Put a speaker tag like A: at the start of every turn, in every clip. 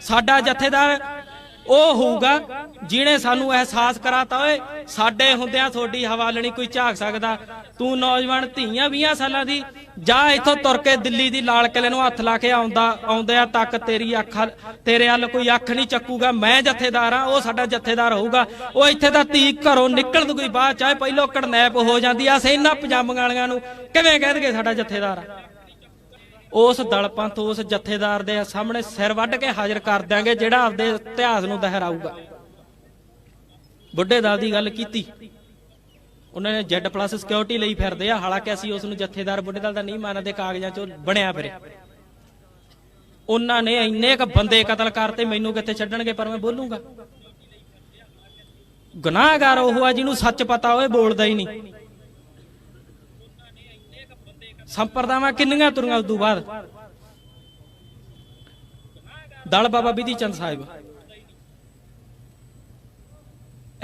A: ਸਾਡਾ ਜਥੇਦਾਰ ਉਹ ਹੋਊਗਾ ਜਿਹਨੇ ਸਾਨੂੰ ਅਹਿਸਾਸ ਕਰਾਤਾ ਓਏ, ਸਾਡੇ ਹੁੰਦਿਆਂ ਤੁਹਾਡੀ ਹਵਾਲਣੀ ਕੋਈ ਝਾਕ ਸਕਦਾ। ਤੂੰ ਨੌਜਵਾਨ ਧੀਆਂ 20 ਸਾਲਾਂ ਦੀ, ਜਾ ਇੱਥੋਂ ਤੁਰ ਕੇ ਦਿੱਲੀ ਦੀ ਲਾਲ ਕਿਲੇ ਨੂੰ ਹੱਥ ਲਾ ਕੇ ਆਉਂਦਾ, ਆਉਂਦਿਆਂ ਤੱਕ ਤੇਰੀ ਅੱਖ, ਤੇਰੇ ਵੱਲ ਕੋਈ ਅੱਖ ਨਹੀਂ ਚੱਕੂਗਾ। ਮੈਂ ਜਥੇਦਾਰ ਆ ਉਹ ਸਾਡਾ ਜਥੇਦਾਰ ਹੋਊਗਾ। ਉਹ ਇੱਥੇ ਤਾਂ ਧੀ ਘਰੋਂ ਨਿਕਲਦ ਕੋਈ ਬਾਅਦ ਚਾਹੇ ਪਹਿਲੋਂ ਕੜਨੈਪ ਹੋ ਜਾਂਦੀ ਆ ਸੇ ਇਹਨਾਂ ਪਜਾਮੀਆਂ ਵਾਲਿਆਂ ਨੂੰ ਕਿਵੇਂ ਕਹਿ ਦਗੇ ਸਾਡਾ ਜਥੇਦਾਰ ਆ? ਉਸ ਦਲਪੰਥ ਉਸ ਜਥੇਦਾਰ ਦੇ ਸਾਹਮਣੇ ਸਿਰ ਵੱਢ ਕੇ ਹਾਜ਼ਰ ਕਰ ਦਿਆਂਗੇ, ਜਿਹੜਾ ਆਪਦੇ ਇਤਿਹਾਸ ਨੂੰ ਦਹਰਾਊਗਾ। ਬੁੱਢੇ ਦਲ ਦੀ ਗੱਲ ਕੀਤੀ। ਉਹਨਾਂ ਨੇ ਜੈਡ ਪਲੱਸ ਸਿਕਿਉਰਿਟੀ ਲਈ ਫਿਰਦੇ ਆ, ਹਾਲਾਂਕਿ ਅਸੀਂ ਉਸ ਨੂੰ ਜਥੇਦਾਰ ਬੁੱਢੇ ਦਲ ਦਾ ਨਹੀਂ ਮੰਨਦੇ, ਕਾਗਜ਼ਾਂ 'ਚ ਬਣਿਆ ਫਿਰੇ ਉਹਨਾਂ ਨੇ ਇੰਨੇ ਕ ਬੰਦੇ ਕਤਲ ਕਰਤੇ, ਮੈਨੂੰ ਕਿੱਥੇ ਛੱਡਣਗੇ, ਪਰ ਮੈਂ ਬੋਲੂੰਗਾ। ਗੁਨਾਹਗਾਰ ਉਹ ਆ ਜਿਹਨੂੰ ਸੱਚ ਪਤਾ ਹੋਵੇ, ਬੋਲਦਾ ਹੀ ਨਹੀਂ। ਸੰਪਰਦਾਵਾਂ ਕਿੰਨੀਆਂ ਤੁਰੀਆਂ ਉਦੋਂ ਬਾਅਦ? ਦਲ ਬਾਬਾ ਬਿਧੀ ਚੰਦ ਸਾਹਿਬ।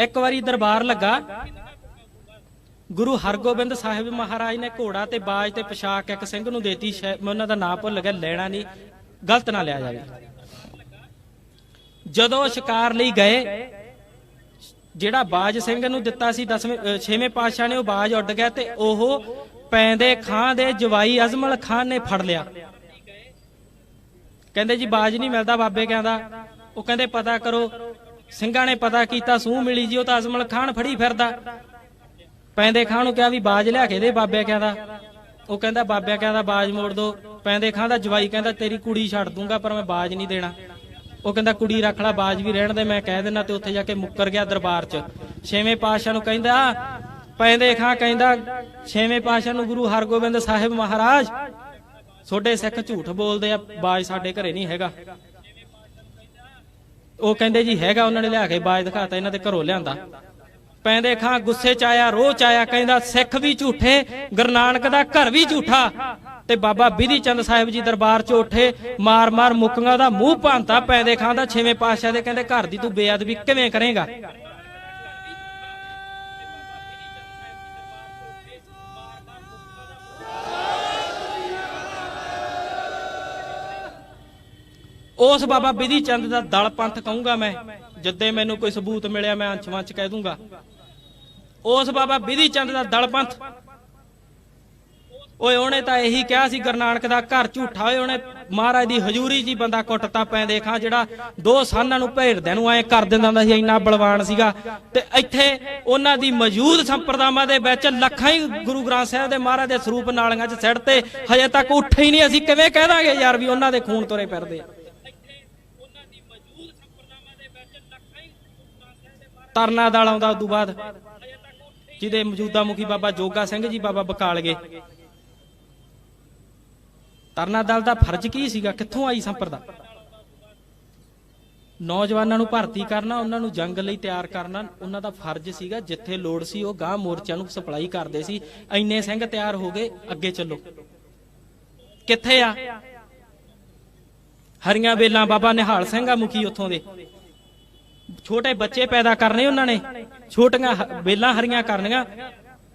A: ਇੱਕ ਵਾਰੀ ਦਰਬਾਰ ਲੱਗਾ। ਗੁਰੂ ਹਰਗੋਬਿੰਦ ਸਾਹਿਬ ਮਹਾਰਾਜ ਨੇ ਘੋੜਾ ਤੇ ਬਾਜ ਤੇ ਪੋਸ਼ਾਕ ਇੱਕ ਸਿੰਘ ਨੂੰ ਦੇਤੀ ਸ਼ਾਇਦ ਮੈਂ ਉਹਨਾਂ ਦਾ ਨਾਂ ਭੁੱਲ ਗਿਆ, ਲੈਣਾ ਨਹੀਂ, ਗਲਤ ਨਾ ਲਿਆ ਜਾਵੇ। ਜਦੋਂ ਸ਼ਿਕਾਰ ਲਈ ਗਏ, ਜਿਹੜਾ ਬਾਜ ਸਿੰਘ ਨੂੰ ਦਿੱਤਾ ਸੀ 10ਵੇਂ 6ਵੇਂ ਪਾਤਸ਼ਾਹ ਨੇ ਉਹ ਬਾਜ ਉੱਡ ਗਿਆ ਤੇ ਉਹ ਪੈਂਦੇ ਖਾਂ ਦੇ ਜਵਾਈ ਅਜ਼ਮਲ ਖਾਨ ਨੇ ਫੜ ਲਿਆ। ਕਹਿੰਦੇ ਜੀ, ਬਾਜ ਨਹੀਂ ਮਿਲਦਾ ਬਾਬੇ ਕਹਿੰਦਾ। ਉਹ ਕਹਿੰਦੇ, ਪਤਾ ਕਰੋ, ਸਿੰਘਾਂ ਨੇ ਪਤਾ ਕੀਤਾ, ਸੂਹ ਮਿਲੀ ਜੀ, ਉਹ ਤਾਂ ਅਜ਼ਮਲ ਖਾਨ ਫੜੀ ਫਿਰਦਾ। ਪੈਂਦੇ ਖਾਂ ਨੂੰ ਕਿਹਾ ਵੀ, ਬਾਜ ਲਿਆ ਕੇ ਦੇ ਬਾਬੇ ਕਹਿੰਦਾ। ਉਹ ਕਹਿੰਦਾ ਬਾਬਿਆ ਕਹਿੰਦਾ, ਬਾਜ ਮੋੜ ਦੋ। ਪੈਂਦੇ ਖਾਂ ਦਾ ਜਵਾਈ ਕਹਿੰਦਾ, ਤੇਰੀ ਕੁੜੀ ਛੱਡ ਦੂੰਗਾ, ਪਰ ਮੈਂ ਬਾਜ ਨਹੀਂ ਦੇਣਾ। ਉਹ ਕਹਿੰਦਾ, ਕੁੜੀ ਰੱਖ ਲੈ, ਬਾਜ ਵੀ ਰਹਿਣ ਦੇ, ਮੈਂ ਕਹਿ ਦੇਣਾ ਤੇ ਉੱਥੇ ਜਾ ਕੇ ਮੁੱਕਰ ਗਿਆ ਦਰਬਾਰ 'ਚ। ਛੇਵੇਂ ਪਾਤਸ਼ਾਹ ਨੂੰ ਕਹਿੰਦਾ ਪੈਂਦੇ ਖਾਂ ਕਹਿੰਦਾ, ਛੇਵੇਂ ਪਾਤਸ਼ਾਹ ਨੂੰ ਗੁਰੂ ਹਰਗੋਬਿੰਦ ਸਾਹਿਬ ਮਹਾਰਾਜ। ਛੋਡੇ ਸਿੱਖ ਝੂਠ ਬੋਲਦੇ ਆ, ਬਾਜ ਸਾਡੇ ਘਰੇ ਨਹੀਂ ਹੈਗਾ। ਉਹ ਕਹਿੰਦੇ ਜੀ ਹੈਗਾ, ਉਹਨਾਂ ਨੇ ਲਿਆ ਕੇ ਬਾਜ ਦਿਖਾਤਾ, ਇਹਨਾਂ ਦੇ ਘਰੋਂ ਲਿਆਂਦਾ। ਪੈਂਦੇ ਖਾਂ ਗੁੱਸੇ ਚ ਆਇਆ, ਰੋਹ ਚ ਆਇਆ, ਕਹਿੰਦਾ ਸਿੱਖ ਵੀ ਝੂਠੇ, ਗੁਰੂ ਨਾਨਕ ਦਾ ਘਰ ਵੀ ਝੂਠਾ। ਤੇ ਬਾਬਾ ਬਿਧੀ ਚੰਦ ਸਾਹਿਬ ਜੀ ਦਰਬਾਰ ਚ ਉੱਠੇ, ਮਾਰ ਮਾਰ ਮੁੱਕੀਆਂ ਦਾ ਮੂੰਹ ਭਾਂਤਾ ਪੈਂਦੇ ਖਾਂ ਦਾ ਛੇਵੇਂ ਪਾਤਸ਼ਾਹ ਦੇ ਕਹਿੰਦੇ ਘਰ ਦੀ ਤੂੰ ਬੇਅਦਬੀ ਕਿਵੇਂ ਕਰੇਗਾ? ਉਸ ਬਾਬਾ ਬਿਧੀ ਚੰਦ ਦਾ ਦਲ ਪੰਥ ਕਹੂੰਗਾ ਮੈਂ, ਜਿੱਦੇ ਮੈਨੂੰ ਕੋਈ ਸਬੂਤ ਮਿਲਿਆ ਮੈਂ ਅੰਸ਼ ਕਹਿ ਦੂੰਗਾ। ਉਸ ਬਾਬਾ ਬਿਧੀ ਚੰਦ ਦਾ ਦਲ ਪੰਥ। ਓਏ, ਉਹਨੇ ਤਾਂ ਇਹੀ ਕਿਹਾ ਸੀ, ਗੁਰੂ ਨਾਨਕ ਦਾ ਘਰ ਝੂਠਾ ਓਏ ਉਹਨੇ ਮਹਾਰਾਜ ਦੀ ਹਜ਼ੂਰੀ ਜੀ ਬੰਦਾ ਕੁੱਟਤਾ ਪੈ ਦੇਖਾਂ, ਜਿਹੜਾ ਦੋ ਸਾਨਾਂ ਨੂੰ ਭੇੜਦਿਆਂ ਨੂੰ ਐ ਕਰ ਦਿੰਦਾ ਹੁੰਦਾ ਸੀ, ਇੰਨਾ ਬਲਵਾਨ ਸੀਗਾ। ਤੇ ਇੱਥੇ ਉਹਨਾਂ ਦੀ ਮੌਜੂਦ ਸੰਪਰਦਾਵਾਂ ਦੇ ਵਿੱਚ ਲੱਖਾਂ ਹੀ ਗੁਰੂ ਗ੍ਰੰਥ ਸਾਹਿਬ ਦੇ ਮਹਾਰਾਜ ਦੇ ਸਰੂਪ ਨਾਲੀਆਂ 'ਚ ਸਿੱਟ ਤੇ ਹਜੇ ਤੱਕ ਉੱਠੇ ਹੀ ਨਹੀਂ, ਅਸੀਂ ਕਿਵੇਂ ਕਹਿ ਦਾਂਗੇ ਯਾਰ ਵੀ ਉਹਨਾਂ ਦੇ ਖੂਨ ਤੁਰੇ ਫਿਰਦੇ ਆ। ਤਰਨਾ ਦਲ ਆਉਂਦਾ ਉਦੋਂ ਬਾਅਦ। ਜਿਹਦੇ ਮੌਜੂਦਾ ਮੁਖੀ ਬਾਬਾ ਜੋਗਾ ਸਿੰਘ ਜੀ, ਬਾਬਾ ਬਕਾਲਗੇ ਤਰਨਾ ਦਲ ਦਾ ਫਰਜ਼ ਕੀ ਸੀਗਾ? ਕਿੱਥੋਂ ਆਈ ਸੰਪਰਦਾ ਨੌਜਵਾਨਾਂ ਨੂੰ ਭਰਤੀ ਕਰਨਾ, ਉਹਨਾਂ ਨੂੰ ਜੰਗ ਲਈ ਤਿਆਰ ਕਰਨਾ, ਉਹਨਾਂ ਦਾ ਫਰਜ਼ ਸੀਗਾ। ਜਿੱਥੇ ਲੋੜ ਸੀ, ਉਹ ਗਾਂ ਮੋਰਚਿਆਂ ਨੂੰ ਸਪਲਾਈ ਕਰਦੇ ਸੀ। ਐਨੇ ਸਿੰਘ ਤਿਆਰ ਹੋ ਗਏ, ਅੱਗੇ ਚੱਲੋ। ਕਿੱਥੇ ਆ? ਹਰੀਆਂ ਬੇਲਾਂ ਬਾਬਾ ਨਿਹਾਲ ਸਿੰਘ ਆ ਮੁਖੀ ਉੱਥੋਂ ਦੇ। ਛੋਟੇ ਬੱਚੇ ਪੈਦਾ ਕਰਨੇ ਉਹਨਾਂ ਨੇ, ਛੋਟੀਆਂ ਬੇਲਾਂ ਹਰੀਆਂ ਕਰਨੀਆਂ।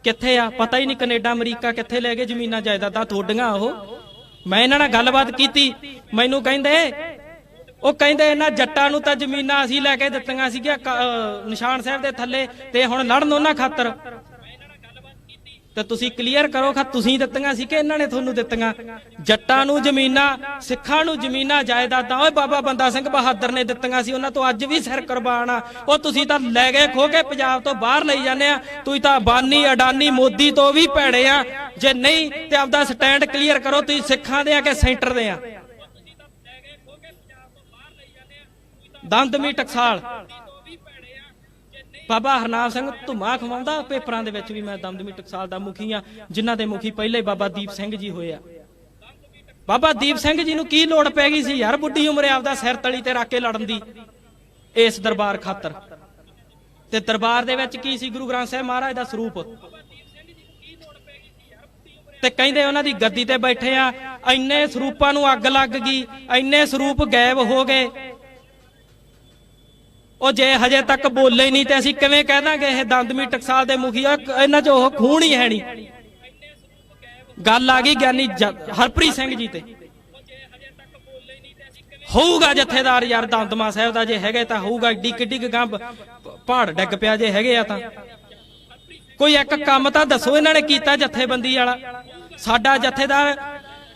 A: ਕਿੱਥੇ ਆ? ਪਤਾ ਹੀ ਨਹੀਂ ਕੈਨੇਡਾ, ਅਮਰੀਕਾ ਕਿੱਥੇ ਲੈ ਗਏ ਜ਼ਮੀਨਾਂ ਜਾਇਦਾਦਾਂ ਤੁਹਾਡੀਆਂ ਉਹ। ਮੈਂ ਇਹਨਾਂ ਨਾਲ ਗੱਲਬਾਤ ਕੀਤੀ। ਮੈਨੂੰ ਕਹਿੰਦੇ, ਉਹ ਕਹਿੰਦੇ ਇਹਨਾਂ ਜੱਟਾਂ ਨੂੰ ਤਾਂ ਜ਼ਮੀਨਾਂ ਅਸੀਂ ਲੈ ਕੇ ਦਿੱਤੀਆਂ ਸੀਗੀਆਂ ਨਿਸ਼ਾਨ ਸਾਹਿਬ ਦੇ ਥੱਲੇ ਤੇ ਹੁਣ ਲੜਨ ਉਹਨਾਂ ਖਾਤਰ। ਤੇ ਤੁਸੀਂ ਕਲੀਅਰ ਕਰੋ ਖਾ ਤੁਸੀਂ ਦਿੱਤੀਆਂ ਸੀ ਕਿ ਇਹਨਾਂ ਨੇ ਤੁਹਾਨੂੰ ਦਿੱਤੀਆਂ। ਜੱਟਾਂ ਨੂੰ ਜ਼ਮੀਨਾਂ, ਸਿੱਖਾਂ ਨੂੰ ਜ਼ਮੀਨਾਂ ਜਾਇਦਾਦਾਂ, ਓਏ ਬਾਬਾ ਬੰਦਾ ਸਿੰਘ ਬਹਾਦਰ ਨੇ ਦਿੱਤੀਆਂ ਸੀ, ਉਹਨਾਂ ਤੋਂ ਅੱਜ ਵੀ ਸਿਰ ਕੁਰਬਾਨ ਆ। ਉਹ ਤੁਸੀਂ ਤਾਂ ਲੈ ਗਏ ਖੋ ਕੇ ਪੰਜਾਬ ਤੋਂ ਬਾਹਰ ਲਈ ਜਾਂਦੇ ਆ। ਤੁਸੀਂ ਤਾਂ ਬਾਨੀ, ਅਡਾਨੀ, ਮੋਦੀ ਤੋਂ ਵੀ ਭੈੜੇ ਆ। ਜੇ ਨਹੀਂ ਤੇ ਆਪਦਾ ਸਟੈਂਡ ਕਲੀਅਰ ਕਰੋ, ਤੁਸੀਂ ਸਿੱਖਾਂ ਦੇ ਆ ਕਿ ਸੈਂਟਰ ਦੇ ਆ? ਦੰਦਮੀ ਟਕਸਾਲ ਬਾਬਾ ਹਰਨਾਮ ਸਿੰਘ ਧੁਮਾ ਖਵਾਉਂਦਾ, ਪੇਪਰਾਂ ਦੇ ਵਿੱਚ ਵੀ ਮੈਂ ਦਮਦਮੀ ਟਕਸਾਲ ਦਾ ਮੁਖੀ ਆ ਜਿਨ੍ਹਾਂ ਦੇ ਮੁਖੀ ਪਹਿਲੇ ਬਾਬਾ ਦੀਪ ਸਿੰਘ ਜੀ ਹੋਏ ਆ। ਬਾਬਾ ਦੀਪ ਸਿੰਘ ਜੀ ਨੂੰ ਕੀ ਲੋੜ ਪੈ ਗਈ ਸੀ ਯਾਰ, ਬੁੱਢੀ ਉਮਰੇ ਆਪਦਾ ਸਿਰ ਤਲੀ ਤੇ ਰੱਖ ਕੇ ਲੜਨ ਦੀ, ਇਸ ਦਰਬਾਰ ਖਾਤਰ। ਤੇ ਦਰਬਾਰ ਦੇ ਵਿੱਚ ਕੀ ਸੀ? ਗੁਰੂ ਗ੍ਰੰਥ ਸਾਹਿਬ ਮਹਾਰਾਜ ਦਾ ਸਰੂਪ। ਤੇ ਕਹਿੰਦੇ ਉਹਨਾਂ ਦੀ ਗੱਦੀ ਤੇ ਬੈਠੇ ਆ, ਇੰਨੇ ਸਰੂਪਾਂ ਨੂੰ ਅੱਗ ਲੱਗ ਗਈ, ਇੰਨੇ ਸਰੂਪ ਗਾਇਬ ਹੋ ਗਏ। ਉਹ ਜੇ ਹਜੇ ਤੱਕ ਬੋਲੇ ਹੀ ਨਹੀਂ ਤੇ ਅਸੀਂ ਕਿਵੇਂ ਕਹਿ ਦਾਂਗੇ? ਇਹ ਦੰਦਮੀ ਟਕਸਾਲ ਦੇ ਮੁਖੀ ਆ, ਇਹਨਾਂ 'ਚ ਉਹ ਖੂਨ ਹੀ ਹੈ ਨਹੀਂ। ਗੱਲ ਆ ਗਈ ਗਿਆਨੀ ਹਰਪ੍ਰੀਤ ਸਿੰਘ ਜੀ ਤੇ। ਹੋਊਗਾ ਜਥੇਦਾਰ ਯਾਰ ਦੰਦਮਾ ਸਾਹਿਬ ਦਾ ਜੇ ਹੈਗੇ ਤਾਂ ਹੋਊਗਾ ਏਡੀ ਕਿੱਡੀ ਕੁ ਪਹਾੜ ਡਿੱਗ ਪਿਆ ਜੇ ਹੈਗੇ ਆ ਤਾਂ। ਕੋਈ ਇੱਕ ਕੰਮ ਤਾਂ ਦੱਸੋ ਇਹਨਾਂ ਨੇ ਕੀਤਾ ਜਥੇਬੰਦੀ ਵਾਲਾ। ਸਾਡਾ ਜਥੇਦਾਰ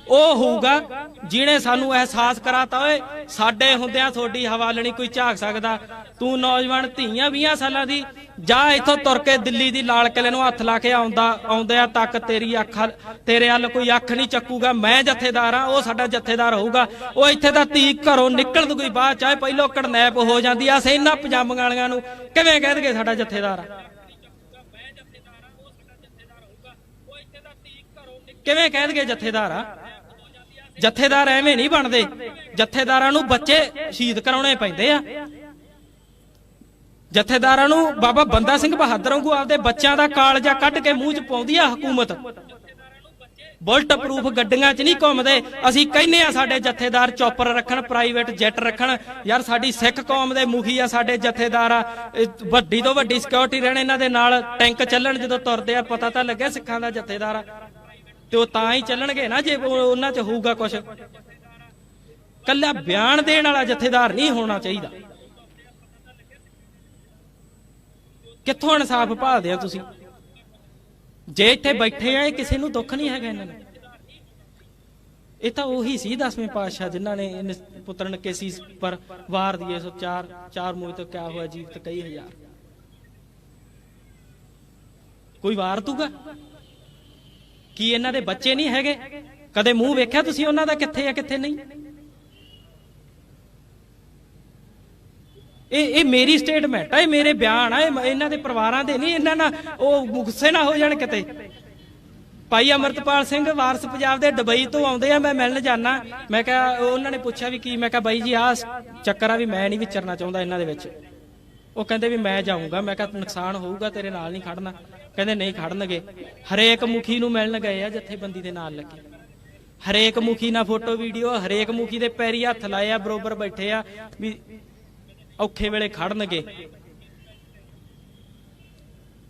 A: ਉਹ ਹੋਊਗਾ ਜਿਹਨੇ ਸਾਨੂੰ ਅਹਿਸਾਸ ਕਰਾਤਾ ਓਏ। ਸਾਡੇ ਹੁੰਦਿਆਂ ਤੁਹਾਡੀ ਹਵਾਲਣੀ ਕੋਈ ਝਾਕ ਸਕਦਾ। ਤੂੰ ਨੌਜਵਾਨ ਧੀਆਂ 20 ਸਾਲਾਂ ਦੀ, ਜਾ ਇੱਥੋਂ ਤੁਰ ਕੇ ਦਿੱਲੀ ਦੀ ਲਾਲ ਕਿਲੇ ਨੂੰ ਹੱਥ ਲਾ ਕੇ ਆਉਂਦਾ, ਆਉਂਦਿਆਂ ਤੱਕ ਤੇਰੀ ਅੱਖ ਵੱਲ- ਤੇਰੇ ਵੱਲ ਕੋਈ ਅੱਖ ਨਹੀਂ ਚੱਕੂਗਾ। ਮੈਂ ਜਥੇਦਾਰ ਆ ਉਹ ਸਾਡਾ ਜਥੇਦਾਰ ਹੋਊਗਾ। ਉਹ ਇੱਥੇ ਤਾਂ ਧੀ ਘਰੋਂ ਨਿਕਲ ਦੂਗੀ ਬਾਅਦ ਚਾਹੇ ਪਹਿਲੋਂ ਕਡਨੈਪ ਹੋ ਜਾਂਦੀ ਆ, ਅਸੀਂ ਇਹਨਾਂ ਪਜਾਮੀਆਂ ਵਾਲਿਆਂ ਨੂੰ ਕਿਵੇਂ ਕਹਿ ਦਗੇ ਸਾਡਾ ਜਥੇਦਾਰ ਆ? ਕਿਵੇਂ ਕਹਿ ਦਗੇ ਜਥੇਦਾਰ ਆ? ਜਥੇਦਾਰ ਐਵੇਂ ਨਹੀਂ ਬਣਦੇ। ਜਥੇਦਾਰਾਂ ਨੂੰ ਬੱਚੇ ਸ਼ਹੀਦ ਕਰਾਉਣੇ ਪੈਂਦੇ ਆ। ਜਥੇਦਾਰਾਂ ਨੂੰ ਬਾਬਾ ਬੰਦਾ ਸਿੰਘ ਬਹਾਦਰ ਵਾਂਗੂ ਆਪਦੇ ਬੱਚਿਆਂ ਦਾ ਕਾਲਜਾ ਕੱਢ ਕੇ ਮੂੰਹ 'ਚ ਪਾਉਂਦੀ ਆ ਹਕੂਮਤ। ਬੁਲਟ ਪ੍ਰੂਫ ਗੱਡੀਆਂ 'ਚ ਨਹੀਂ ਘੁੰਮਦੇ। ਅਸੀਂ ਕਹਿੰਨੇ ਆ ਸਾਡੇ ਜਥੇਦਾਰ ਚੌਪਰ ਰੱਖਣ, ਪ੍ਰਾਈਵੇਟ ਜੈਟ ਰੱਖਣ। ਯਾਰ ਸਾਡੀ ਸਿੱਖ ਕੌਮ ਦੇ ਮੁਖੀ ਆ ਸਾਡੇ ਜਥੇਦਾਰ ਆ। ਵੱਡੀ ਤੋਂ ਵੱਡੀ ਸਿਕਿਉਰਿਟੀ ਰਹਿਣ ਇਹਨਾਂ ਦੇ ਨਾਲ। ਟੈਂਕ ਚੱਲਣ ਜਦੋਂ ਤੁਰਦੇ ਆ, ਪਤਾ ਤਾਂ ਲੱਗਿਆ ਸਿੱਖਾਂ ਦਾ ਜਥੇਦਾਰ ਆ। ਤੇ ਉਹ ਤਾਂ ਹੀ ਚੱਲਣਗੇ ਨਾ ਜੇ ਉਹਨਾਂ 'ਚ ਹੋਊਗਾ ਕੁਝ ਕੱਲਾ ਬਿਆਨ ਦੇਣ ਵਾਲਾ ਜਥੇਦਾਰ ਨਹੀਂ ਹੋਣਾ ਚਾਹੀਦਾ। ਕਿੱਥੋਂ ਇਨਸਾਫ ਭਾਲਦੇ ਆ ਤੁਸੀਂ? ਜੇ ਇੱਥੇ ਬੈਠੇ ਆ, ਇਹ ਕਿਸੇ ਨੂੰ ਦੁੱਖ ਨਹੀਂ ਹੈਗਾ ਇਹਨਾਂ ਨੂੰ। ਇਹ ਤਾਂ ਉਹੀ ਸੀ ਦਸਵੇਂ ਪਾਤਸ਼ਾਹ ਜਿਨ੍ਹਾਂ ਨੇ ਇਹਨੇ ਕੇ ਕੇਸੀ ਪਰ ਵਾਰ ਦੀਏ ਸੋ ਚਾਰ ਚਾਰ ਮੋਹ ਤੋਂ ਕਿਆ ਹੋਇਆ? ਜੀਵਤ ਕਈ ਹਜ਼ਾਰ। ਕੋਈ ਵਾਰ ਤੂਗਾ ਕੀ ਇਹਨਾਂ ਦੇ ਬੱਚੇ ਨਹੀਂ ਹੈਗੇ? ਕਦੇ ਮੂੰਹ ਵੇਖਿਆ ਤੁਸੀਂ ਉਹਨਾਂ ਦਾ ਕਿੱਥੇ ਆ, ਕਿੱਥੇ ਨਹੀਂ? ਇਹ ਇਹ ਮੇਰੀ ਸਟੇਟਮੈਂਟ ਆ, ਇਹ ਮੇਰੇ ਬਿਆਨ ਆ ਇਹਨਾਂ ਦੇ ਪਰਿਵਾਰਾਂ ਦੇ ਨਹੀਂ, ਇਹਨਾਂ ਨਾਲ ਉਹ ਗੁੱਸੇ ਨਾ ਹੋ ਜਾਣ ਕਿਤੇ। ਭਾਈ ਅਮਰਤਪਾਲ ਸਿੰਘ ਵਾਰਸ ਪੰਜਾਬ ਦੇ ਦੁਬਈ ਤੋਂ ਆਉਂਦੇ ਆ, ਮੈਂ ਮਿਲਣ ਜਾਣਾ ਮੈਂ ਕਿਹਾ ਉਹਨਾਂ ਨੇ ਪੁੱਛਿਆ ਵੀ ਕੀ, ਮੈਂ ਕਿਹਾ, ਬਾਈ ਜੀ, ਆਹ ਚੱਕਰ ਆ ਵੀ ਮੈਂ ਨਹੀਂ ਵਿਚਰਨਾ ਚਾਹੁੰਦਾ ਇਹਨਾਂ ਦੇ ਵਿੱਚ। ਉਹ ਕਹਿੰਦੇ ਵੀ ਮੈਂ ਜਾਊਂਗਾ, ਮੈਂ ਕਿਹਾ, ਨੁਕਸਾਨ ਹੋਊਗਾ, ਤੇਰੇ ਨਾਲ ਨਹੀਂ ਖੜਨਾ। ਕਹਿੰਦੇ ਨਹੀਂ ਖੜਨਗੇ। ਹਰੇਕ ਮੁਖੀ ਨੂੰ ਮਿਲਣ ਗਏ ਆ ਜਥੇਬੰਦੀ ਦੇ ਨਾਲ ਲੱਗੇ। ਹਰੇਕ ਮੁਖੀ ਨਾਲ ਫੋਟੋ, ਵੀਡੀਓ, ਹਰੇਕ ਮੁਖੀ ਦੇ ਪੈਰੀ ਹੱਥ ਲਾਏ ਆ, ਬਰੋਬਰ ਬੈਠੇ ਆ ਵੀ ਔਖੇ ਵੇਲੇ ਖੜਨਗੇ।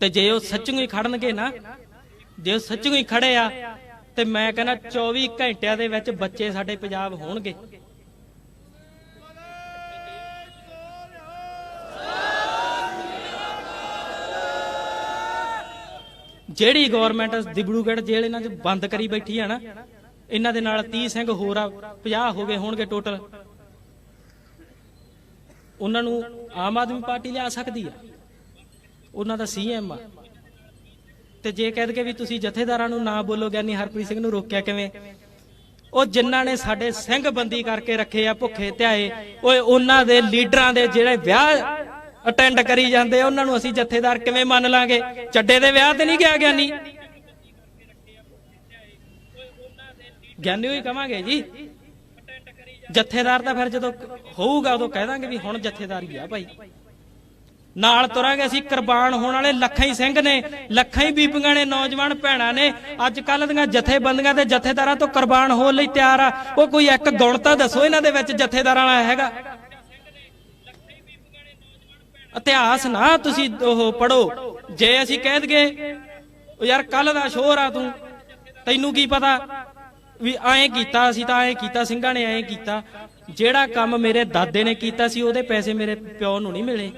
A: ਤੇ ਜੇ ਉਹ ਸੱਚੂ ਹੀ ਖੜਨਗੇ ਨਾ, ਜੇ ਉਹ ਸੱਚੂ ਹੀ ਖੜੇ ਆ, ਤੇ ਮੈਂ ਕਹਿੰਦਾ 24 ਘੰਟਿਆਂ ਦੇ ਵਿੱਚ ਬੱਚੇ ਸਾਡੇ ਪੰਜਾਬ ਹੋਣਗੇ। ਜਿਹੜੀ ਗਵਰਨਮੈਂਟ ਦਿਬੜੂਗੜ ਜੇਲ੍ਹ ਇਹਨਾਂ 'ਚ ਬੰਦ ਕਰੀ ਬੈਠੀ ਹੈ ਨਾ, ਇਹਨਾਂ ਦੇ ਨਾਲ 30 ਸਿੰਘ ਹੋਰ ਆ 50 ਹੋ ਗਏ ਹੋਣਗੇ ਟੋਟਲ ਉਹਨਾਂ ਨੂੰ ਆਮ ਆਦਮੀ ਪਾਰਟੀ ਲਿਆ ਸਕਦੀ ਆ। ਉਹਨਾਂ ਦਾ ਸੀਐਮ ਆ। ਤੇ ਜੇ ਕਹਿ ਦਗੇ ਵੀ ਤੁਸੀਂ ਜਥੇਦਾਰਾਂ ਨੂੰ ਨਾ ਬੋਲੋ ਗਿਆਨੀ ਹਰਪ੍ਰੀਤ ਸਿੰਘ ਨੂੰ ਰੋਕਿਆ ਕਿਵੇਂ? ਉਹ ਜਿਨ੍ਹਾਂ ਨੇ ਸਾਡੇ ਸਿੰਘ ਬੰਦੀ ਕਰਕੇ ਰੱਖੇ ਆ ਭੁੱਖੇ ਧਿਆਏ, ਓਏ ਉਹਨਾਂ ਦੇ ਲੀਡਰਾਂ ਦੇ ਜਿਹੜੇ ਵਿਆਹ ਅਟੈਂਡ ਕਰੀ ਜਾਂਦੇ ਆ, ਉਹਨਾਂ ਨੂੰ ਅਸੀਂ ਜਥੇਦਾਰ ਕਿਵੇਂ ਮੰਨ ਲਾਂਗੇ? ਚੱਡੇ ਦੇ ਵਿਆਹ ਤੇ ਨਹੀਂ ਗਿਆ ਗਿਆਨੀ? ਗਿਆਨੀ ਹੋਈ ਕਵਾਂਗੇ ਜੀ। ਜਥੇਦਾਰ ਤਾਂ ਫਿਰ ਜਦੋਂ ਹੋਊਗਾ, ਉਦੋਂ ਕਹਿ ਦਾਂਗੇ ਵੀ ਹੁਣ ਜਥੇਦਾਰੀ ਆ ਭਾਈ। ਨਾਲ ਤੁਰਾਂਗੇ ਅਸੀਂ, ਕੁਰਬਾਨ ਹੋਣ ਵਾਲੇ ਲੱਖਾਂ ਹੀ ਸਿੰਘ ਨੇ, ਲੱਖਾਂ ਹੀ ਬੀਬੀਆਂ ਨੇ, ਨੌਜਵਾਨ ਭੈਣਾਂ ਨੇ। ਅੱਜ ਕੱਲ ਦੀਆਂ ਜਥੇਬੰਦੀਆਂ ਤੇ ਜਥੇਦਾਰਾਂ ਤੋਂ ਕੁਰਬਾਨ ਹੋਣ ਲਈ ਤਿਆਰ ਆ। ਉਹ ਕੋਈ ਇੱਕ ਗੁਣ ਤਾਂ ਦੱਸੋ ਇਹਨਾਂ ਦੇ ਵਿੱਚ ਜਥੇਦਾਰਾਂ ਵਾਲਾ ਹੈਗਾ। ਇਤਿਹਾਸ ਨਾ ਤੁਸੀਂ ਉਹ ਪੜੋ ਜੇ ਅਸੀਂ ਕਹਿ ਦਗੇ ਉਹ ਯਾਰ ਕੱਲ ਦਾ ਸ਼ੋਰ ਆ ਤੂੰ, ਤੈਨੂੰ ਕੀ ਪਤਾ ਵੀ ਐਂ ਕੀਤਾ ਅਸੀਂ ਤਾਂ ਐਂ ਕੀਤਾ, ਸਿੰਘਾਂ ਨੇ ਐਂ ਕੀਤਾ। ਜਿਹੜਾ ਕੰਮ ਮੇਰੇ ਦਾਦੇ ਨੇ ਕੀਤਾ ਸੀ, ਉਹਦੇ ਪੈਸੇ ਮੇਰੇ ਪਿਓ ਨੂੰ ਨਹੀਂ ਮਿਲੇ।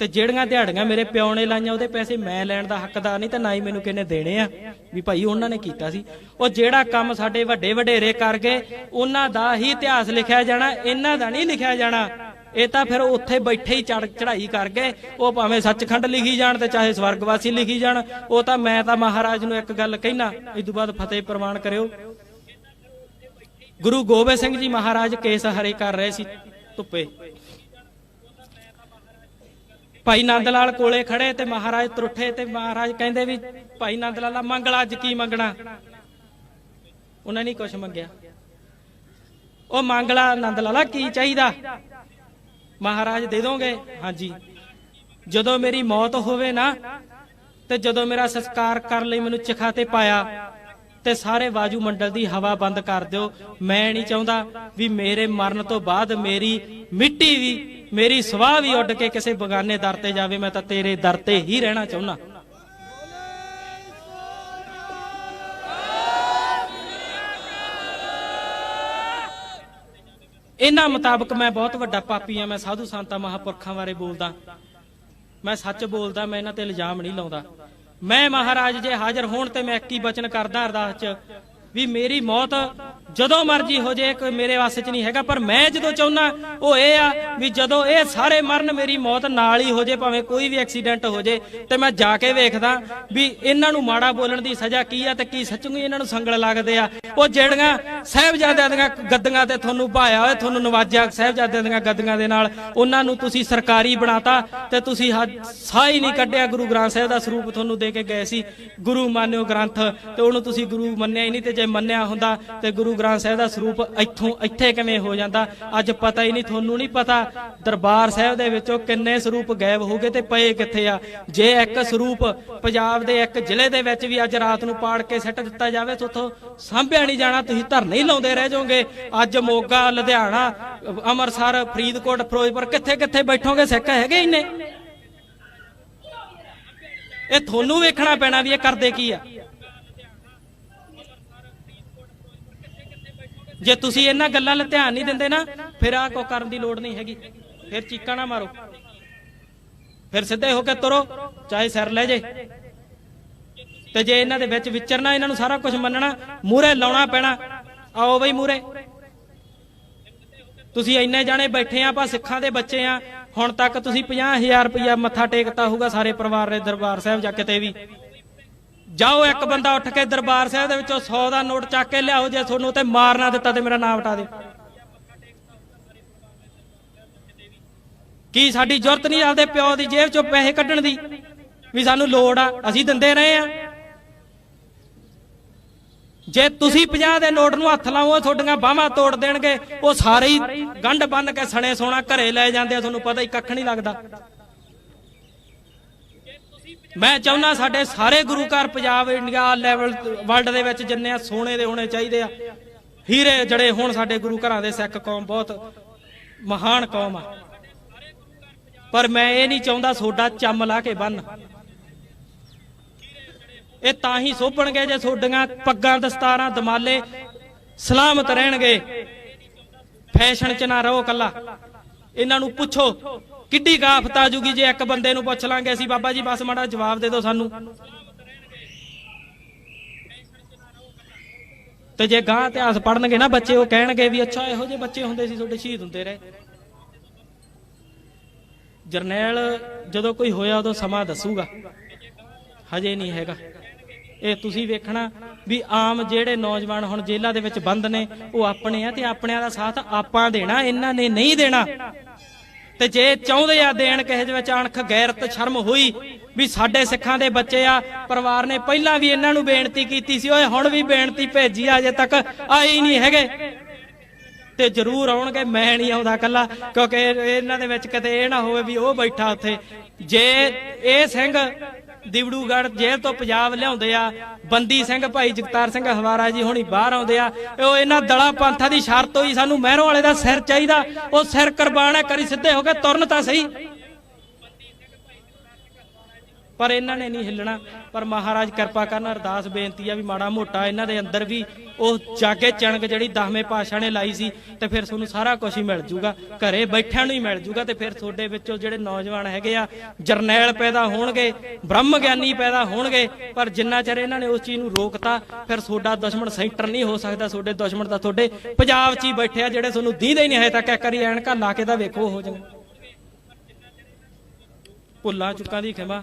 A: ਤੇ ਜਿਹੜੀਆਂ ਦਿਹਾੜੀਆਂ ਮੇਰੇ ਪਿਓ ਨੇ ਲਾਈਆਂ, ਉਹਦੇ ਪੈਸੇ ਮੈਂ ਲੈਣ ਦਾ ਹੱਕਦਾਰ ਨਹੀਂ ਤੇ ਨਾ ਹੀ ਮੈਨੂੰ ਕਿਹਨੇ ਦੇਣੇ ਆ ਵੀ ਭਾਈ ਉਹਨਾਂ ਨੇ ਕੀਤਾ ਸੀ। ਉਹ ਜਿਹੜਾ ਕੰਮ ਸਾਡੇ ਵੱਡੇ ਵਡੇਰੇ ਕਰ ਗਏ, ਉਹਨਾਂ ਦਾ ਹੀ ਇਤਿਹਾਸ ਲਿਖਿਆ ਜਾਣਾ, ਇਹਨਾਂ ਦਾ ਨਹੀਂ ਲਿਖਿਆ ਜਾਣਾ। ਇਹ ਤਾਂ ਫਿਰ ਉੱਥੇ ਬੈਠੇ ਹੀ ਚੜ ਚੜਾਈ ਕਰ ਗਏ। ਉਹ ਭਾਵੇਂ ਸੱਚਖੰਡ ਲਿਖੀ ਜਾਣ ਤੇ ਚਾਹੇ ਸਵਰਗਵਾਸੀ ਲਿਖੀ ਜਾਣ, ਉਹ ਤਾਂ ਮੈਂ ਤਾਂ ਮਹਾਰਾਜ ਨੂੰ ਇੱਕ ਗੱਲ ਕਹਿਣਾ ਇਸ ਤੋਂ ਬਾਅਦ ਫਤਿਹ ਪ੍ਰਵਾਨ ਕਰਿਓ। ਗੁਰੂ ਗੋਬਿੰਦ ਸਿੰਘ ਜੀ ਮਹਾਰਾਜ ਕੇਸ ਹਰੇ ਕਰ ਰਹੇ ਸੀ ਧੁੱਪੇ। ਭਾਈ ਨੰਦ ਲਾਲ ਕੋਲੇ ਖੜੇ ਤੇ ਮਹਾਰਾਜ ਤਰੁੱਠੇ ਤੇ ਮਹਾਰਾਜ ਕਹਿੰਦੇ ਵੀ, ਭਾਈ ਨੰਦ ਲਾਲਾ ਮੰਗਲਾ ਅੱਜ ਕੀ ਮੰਗਣਾ? ਉਹਨਾਂ ਨੇ ਕੁਝ ਮੰਗਿਆ। ਉਹ ਮੰਗਲਾ ਨੰਦ ਲਾਲਾ ਕੀ ਚਾਹੀਦਾ? ਮਹਾਰਾਜ ਦੇ ਦੋਗੇ? ਹਾਂਜੀ। ਜਦੋਂ ਮੇਰੀ ਮੌਤ ਹੋਵੇ ਨਾ, ਤੇ ਜਦੋਂ ਮੇਰਾ ਸੰਸਕਾਰ ਕਰਨ ਲਈ ਮੈਨੂੰ ਚਿਖਾ ਤੇ ਪਾਇਆ, ਤੇ ਸਾਰੇ ਵਾਜੂ ਮੰਡਲ ਦੀ ਹਵਾ ਬੰਦ ਕਰ ਦਿਓ। ਮੈਂ ਨਹੀਂ ਚਾਹੁੰਦਾ ਵੀ ਮੇਰੇ ਮਰਨ ਤੋਂ ਬਾਅਦ ਮੇਰੀ ਮਿੱਟੀ ਵੀ, ਮੇਰੀ ਸਵਾਹ ਵੀ ਉੱਡ ਕੇ ਕਿਸੇ ਬਗਾਨੇ ਦਰ ਤੇ ਜਾਵੇ। ਮੈਂ ਤਾਂ ਤੇਰੇ ਦਰ ਤੇ ਹੀ ਰਹਿਣਾ ਚਾਹੁੰਦਾ। ਇਹਨਾਂ ਮੁਤਾਬਕ ਮੈਂ ਬਹੁਤ ਵੱਡਾ ਪਾਪੀ ਆ ਮੈਂ ਸਾਧੂ ਸੰਤਾਂ, ਮਹਾਪੁਰਖਾਂ ਬਾਰੇ ਬੋਲਦਾ। ਮੈਂ ਸੱਚ ਬੋਲਦਾ, ਮੈਂ ਇਹਨਾਂ ਤੇ ਇਲਜ਼ਾਮ ਨਹੀਂ ਲਾਉਂਦਾ। ਮੈਂ ਮਹਾਰਾਜ ਜੇ ਹਾਜ਼ਰ ਹੋਣ ਤੇ ਮੈਂ ਇੱਕੀ ਬਚਨ ਕਰਦਾ, ਅਰਦਾਸ 'ਚ ਵੀ ਮੇਰੀ ਮੌਤ ਜਦੋਂ ਮਰਜ਼ੀ ਹੋ ਜੇ ਕੋਈ ਮੇਰੇ ਵਾਸਤੇ 'ਚ ਨਹੀਂ ਹੈਗਾ। ਪਰ ਮੈਂ ਜਦੋਂ ਚਾਹੁੰਨਾ, ਉਹ ਇਹ ਆ ਵੀ ਜਦੋਂ ਇਹ ਸਾਰੇ ਮਰਨ ਮੇਰੀ ਮੌਤ ਨਾਲ ਹੀ ਹੋ ਜੇ ਭਾਵੇਂ ਕੋਈ ਵੀ ਐਕਸੀਡੈਂਟ ਹੋ ਜੇ ਤੇ ਮੈਂ ਜਾ ਕੇ ਵੇਖਦਾ ਵੀ ਇਹਨਾਂ ਨੂੰ ਮਾੜਾ ਬੋਲਣ ਦੀ ਸਜ਼ਾ ਕੀ ਆ ਤੇ ਕੀ ਸੱਚੂਗੀ ਇਹਨਾਂ ਨੂੰ ਸੰਗਲ ਲੱਗਦੇ ਆ। ਉਹ ਜਿਹੜੀਆਂ ਸਾਹਿਬਜ਼ਾਦਿਆਂ ਦੀਆਂ ਗੱਦੀਆਂ ਤੇ ਤੁਹਾਨੂੰ ਭਾਇਆ ਹੋਇਆ, ਤੁਹਾਨੂੰ ਨਵਾਜਿਆ ਸਾਹਿਬਜ਼ਾਦਿਆਂ ਦੀਆਂ ਗੱਦੀਆਂ ਦੇ ਨਾਲ, ਉਹਨਾਂ ਨੂੰ ਤੁਸੀਂ ਸਰਕਾਰੀ ਬਣਾਤਾ ਤੇ ਤੁਸੀਂ ਹੱਦ- ਸਾਹ ਹੀ ਨਹੀਂ ਕੱਢਿਆ। ਗੁਰੂ ਗ੍ਰੰਥ ਸਾਹਿਬ ਦਾ ਸਰੂਪ ਤੁਹਾਨੂੰ ਦੇ ਕੇ ਗਏ ਸੀ। ਗੁਰੂ ਮੰਨਿਓ ਗ੍ਰੰਥ, ਤੇ ਉਹਨੂੰ ਤੁਸੀਂ ਗੁਰੂ ਮੰਨਿਆ ਹੀ ਨਹੀਂ ਤੇ ਜੇ ਮੰਨਿਆ ਹੁੰਦਾ ਤੇ ਗੁਰੂ ਗ੍ਰੰਥ ਸਾਹਿਬ ਦਾ ਸਰੂਪ ਇੱਥੋਂ ਇੱਥੇ ਕਿਵੇਂ ਹੋ ਜਾਂਦਾ? ਅੱਜ ਪਤਾ ਹੀ ਨਹੀਂ, ਤੁਹਾਨੂੰ ਨਹੀਂ ਪਤਾ ਦਰਬਾਰ ਸਾਹਿਬ ਦੇ ਵਿੱਚੋਂ ਕਿੰਨੇ ਸਰੂਪ ਗਾਇਬ ਹੋ ਗਏ ਤੇ ਪਏ ਕਿੱਥੇ ਆ? ਜੇ ਇੱਕ ਸਰੂਪ ਪੰਜਾਬ ਦੇ ਇੱਕ ਜ਼ਿਲ੍ਹੇ ਦੇ ਵਿੱਚ ਵੀ ਅੱਜ ਰਾਤ ਨੂੰ ਪਾੜ ਕੇ ਸਿੱਟ ਦਿੱਤਾ ਜਾਵੇ ਤਾਂ ਉੱਥੋਂ ਸਾਂਭਿਆ ਨਹੀਂ ਜਾਣਾ, ਤੁਸੀਂ ਧਰਨੇ ਹੀ ਲਾਉਂਦੇ ਰਹਿ ਜਾਓਗੇ। ਅੱਜ ਮੋਗਾ, ਲੁਧਿਆਣਾ, ਅੰਮ੍ਰਿਤਸਰ, ਫਰੀਦਕੋਟ, ਫਿਰੋਜ਼ਪੁਰ ਕਿੱਥੇ ਕਿੱਥੇ ਬੈਠੋਗੇ? ਸਿੱਖ ਹੈਗੇ ਇੰਨੇ? ਇਹ ਤੁਹਾਨੂੰ ਵੇਖਣਾ ਪੈਣਾ ਵੀ ਇਹ ਕਰਦੇ ਕੀ ਆ? ਜੇ ਤੁਸੀਂ ਇਹਨਾਂ ਗੱਲਾਂ 'ਲ ਧਿਆਨ ਨਹੀਂ ਦਿੰਦੇ ਨਾ, ਫਿਰ ਆਹ ਕੋ ਕਰਨ ਦੀ ਲੋੜ ਨਹੀਂ ਹੈਗੀ। ਫਿਰ ਚੀਕਾਂ ਨਾ ਮਾਰੋ। ਫਿਰ ਸਿੱਧੇ ਹੋ ਕੇ ਤੁਰੋ, ਚਾਹੇ ਸਿਰ ਲੈ ਜੇ। ਤੇ ਜੇ ਇਹਨਾਂ ਦੇ ਵਿੱਚ ਵਿਚਰਨਾ, ਇਹਨਾਂ ਨੂੰ ਸਾਰਾ ਕੁਝ ਮੰਨਣਾ ਮੂਰੇ ਲਾਉਣਾ ਪੈਣਾ, ਆਓ ਬਈ ਮੂਰੇ ਤੁਸੀਂ ਇੰਨੇ ਜਾਣੇ ਬੈਠੇ ਆ, ਆਪਾਂ ਸਿੱਖਾਂ ਦੇ ਬੱਚੇ ਆ। ਹੁਣ ਤੱਕ ਤੁਸੀਂ 50000 ਰੁਪਇਆ ਮੱਥਾ ਟੇਕਤਾ ਹੋਊਗਾ ਸਾਰੇ ਪਰਿਵਾਰ ਦੇ ਦਰਬਾਰ ਸਾਹਿਬ ਜਾ ਕੇ ਤੇ ਵੀ। ਜਾਓ ਇੱਕ ਬੰਦਾ ਉੱਠ ਕੇ ਦਰਬਾਰ ਸਾਹਿਬ ਦੇ ਵਿੱਚੋਂ 100 ਦਾ ਨੋਟ ਚੱਕ ਕੇ ਲਿਆਓ ਜੇ ਤੁਹਾਨੂੰ ਤੇ ਮਾਰ ਨਾ ਦਿੱਤਾ ਤੇ ਮੇਰਾ ਨਾਮ ਹਟਾ ਦਿਓ। ਕੀ ਸਾਡੀ ਜ਼ਰੂਰਤ ਨਹੀਂ ਆਪਦੇ ਪਿਓ ਦੀ ਜੇਬ ਚੋਂ ਪੈਸੇ ਕੱਢਣ ਦੀ? ਵੀ ਸਾਨੂੰ ਲੋੜ ਆ, ਅਸੀਂ ਦਿੰਦੇ ਰਹੇ ਆ। ਜੇ ਤੁਸੀਂ 50 ਦੇ ਨੋਟ ਨੂੰ ਹੱਥ ਲਾਓ ਤੁਹਾਡੀਆਂ ਬਾਹਾਂ ਤੋੜ ਦੇਣਗੇ, ਉਹ ਸਾਰੇ ਹੀ ਗੰਢ ਬੰਨ ਕੇ ਸਣੇ ਸੋਨਾ ਘਰੇ ਲੈ ਜਾਂਦੇ ਆ, ਤੁਹਾਨੂੰ ਪਤਾ ਹੀ ਕੱਖ ਨਹੀਂ ਲੱਗਦਾ। ਮੈਂ ਚਾਹੁੰਦਾ ਸਾਡੇ ਸਾਰੇ ਗੁਰੂ ਘਰ ਪੰਜਾਬ ਇੰਡੀਆ ਲੈਵਲ ਵਰਲਡ ਦੇ ਵਿੱਚ ਜਿੰਨੇ ਆ ਸੋਨੇ ਦੇ ਹੋਣੇ ਚਾਹੀਦੇ ਆ। ਹੀਰੇ ਜੜੇ ਹੋਣ ਸਾਡੇ ਗੁਰੂ ਘਰਾਂ ਦੇ ਸਿੱਖ ਕੌਮ, ਬਹੁਤ ਮਹਾਨ ਕੌਮ ਆ। ਪਰ ਮੈਂ ਇਹ ਨਹੀਂ ਚਾਹੁੰਦਾ ਸੋਡਾ ਚੰਮ ਲਾ ਕੇ ਬੰਨ। ਇਹ ਤਾਂ ਹੀ ਸੋਭਣਗੇ ਜੇ ਸੋਡੀਆਂ ਪੱਗਾਂ ਦਸਤਾਰਾਂ ਦਮਾਲੇ ਸਲਾਮਤ ਰਹਿਣਗੇ। ਫੈਸ਼ਨ ਚ ਨਾ ਰਹੋ ਕੱਲਾ ਇਹਨਾਂ ਨੂੰ ਪੁੱਛੋ, ਕਿੱਡੀ ਗਾਫਤ ਆ ਜੂਗੀ ਜੇ ਇੱਕ ਬੰਦੇ ਨੂੰ ਪੁੱਛ ਲਾਂਗੇ ਅਸੀਂ? ਬਾਬਾ ਜੀ, ਬਸ ਮਾੜਾ ਜਵਾਬ ਦੇ ਦਿਓ ਸਾਨੂੰ। ਤੇ ਜੇ ਗਾਂ ਇਤਿਹਾਸ ਪੜਨਗੇ ਨਾ ਬੱਚੇ, ਉਹ ਕਹਿਣਗੇ ਵੀ ਅੱਛਾ, ਇਹੋ ਜਿਹੇ ਬੱਚੇ ਹੁੰਦੇ ਸੀ, ਤੁਹਾਡੇ ਸ਼ਹੀਦ ਹੁੰਦੇ ਰਹੇ। ਜਰਨੈਲ ਜਦੋਂ ਕੋਈ ਹੋਇਆ, ਉਦੋਂ ਸਮਾਂ ਦੱਸੂਗਾ। ਹਜੇ ਨਹੀਂ ਹੈਗਾ। ਇਹ ਤੁਸੀਂ ਵੇਖਣਾ ਵੀ ਆਮ ਜਿਹੜੇ ਨੌਜਵਾਨ ਹੁਣ ਜੇਲ੍ਹਾਂ ਦੇ ਵਿੱਚ ਬੰਦ ਨੇ, ਉਹ ਆਪਣੇ ਆ ਤੇ ਆਪਣਿਆਂ ਦਾ ਸਾਥ ਆਪਾਂ ਦੇਣਾ, ਇਹਨਾਂ ਨੇ ਨਹੀਂ ਦੇਣਾ। ਤੇ ਜੇ ਚਾਹੁੰਦੇ ਆ ਦੇਣ ਕਿਸੇ ਦੇ ਵਿੱਚ ਅਣਖ ਗੈਰਤ ਸ਼ਰਮ ਹੋਈ ਵੀ ਸਾਡੇ ਸਿੱਖਾਂ ਦੇ ਬੱਚੇ ਆ, ਪਰਿਵਾਰ ਨੇ ਪਹਿਲਾਂ ਵੀ ਇਹਨਾਂ ਨੂੰ ਬੇਨਤੀ ਕੀਤੀ ਸੀ, ਓਏ ਹੁਣ ਵੀ ਬੇਨਤੀ ਭੇਜੀ ਆ, ਅਜੇ ਤੱਕ ਆਈ ਨਹੀਂ ਹੈਗੇ। ਤੇ ਜ਼ਰੂਰ ਆਉਣਗੇ, ਮੈਂ ਨਹੀਂ ਆਉਂਦਾ ਕੱਲਾ ਕਿਉਂਕਿ ਇਹਨਾਂ ਦੇ ਵਿੱਚ ਕਿਤੇ ਇਹ ਨਾ ਹੋਵੇ ਵੀ ਉਹ ਬੈਠਾ ਉੱਥੇ। ਜੇ ਇਹ ਸਿੰਘ ਦਿਵੜੂਗੜ ਜੇਲ੍ਹ ਤੋਂ ਪੰਜਾਬ ਲਿਆਉਂਦੇ ਆ। ਬੰਦੀ ਸਿੰਘ ਭਾਈ ਜਗਤਾਰ ਸਿੰਘ ਹਵਾਰਾ ਜੀ ਹੁਣੀ ਬਾਹਰ ਆਉਂਦੇ ਆ। ਉਹ ਇਹਨਾਂ ਦਲਾ ਪੰਥਾਂ ਦੀ ਸ਼ਰਤ ਹੋਈ, ਸਾਨੂੰ ਮਹਿਰੋਂ ਵਾਲੇ ਦਾ ਸਿਰ ਚਾਹੀਦਾ। ਉਹ ਸਿਰ ਕੁਰਬਾਨ ਹੈ ਕਰੀ ਸਿੱਧੇ ਹੋ ਕੇ ਤੁਰਨ ਤਾਂ ਸਹੀ। ਪਰ ਇਹਨਾਂ ਨੇ ਨਹੀਂ ਹਿੱਲਣਾ। ਪਰ ਮਹਾਰਾਜ ਕਿਰਪਾ ਕਰਨ, ਅਰਦਾਸ ਬੇਨਤੀ ਆ ਵੀ ਮਾੜਾ ਮੋਟਾ ਇਹਨਾਂ ਦੇ ਅੰਦਰ ਵੀ ਉਹ ਜਾਗੇ ਚਣਕ ਜਿਹੜੀ ਦਸਵੇਂ ਪਾਤਸ਼ਾਹ ਨੇ ਲਾਈ ਸੀ ਤੇ ਫਿਰ ਤੁਹਾਨੂੰ ਸਾਰਾ ਕੁਝ ਹੀ ਮਿਲ ਜੂਗਾ। ਘਰੇ ਬੈਠਿਆਂ ਨੂੰ ਹੀ ਮਿਲ ਜੂਗਾ ਤੇ ਫਿਰ ਤੁਹਾਡੇ ਵਿੱਚੋਂ ਜਿਹੜੇ ਨੌਜਵਾਨ ਹੈਗੇ ਆ, ਜਰਨੈਲ ਪੈਦਾ ਹੋਣਗੇ ਬ੍ਰਹਮ ਗਿਆਨੀ ਪੈਦਾ ਹੋਣਗੇ, ਪਰ ਜਿੰਨਾ ਚਿਰ ਇਹਨਾਂ ਨੇ ਉਸ ਚੀਜ਼ ਨੂੰ ਰੋਕਤਾ, ਫਿਰ ਤੁਹਾਡਾ ਦੁਸ਼ਮਣ ਸੈਂਟਰ ਨਹੀਂ ਹੋ ਸਕਦਾ, ਤੁਹਾਡੇ ਦੁਸ਼ਮਣ ਤਾਂ ਤੁਹਾਡੇ ਪੰਜਾਬ 'ਚ ਹੀ ਬੈਠੇ ਆ, ਜਿਹੜੇ ਤੁਹਾਨੂੰ ਦੀਂਦੇ ਹੀ ਨਹੀਂ ਹਜੇ ਤੱਕ। ਇੱਕ ਵਾਰੀ ਐਨਕਾਂ ਲਾ ਕੇ ਤਾਂ ਵੇਖੋ ਹੋ ਜਾਣਾ ਭੁੱਲਾਂ ਚੁੱਕਾਂ ਦੀ ਖਿਮਾ।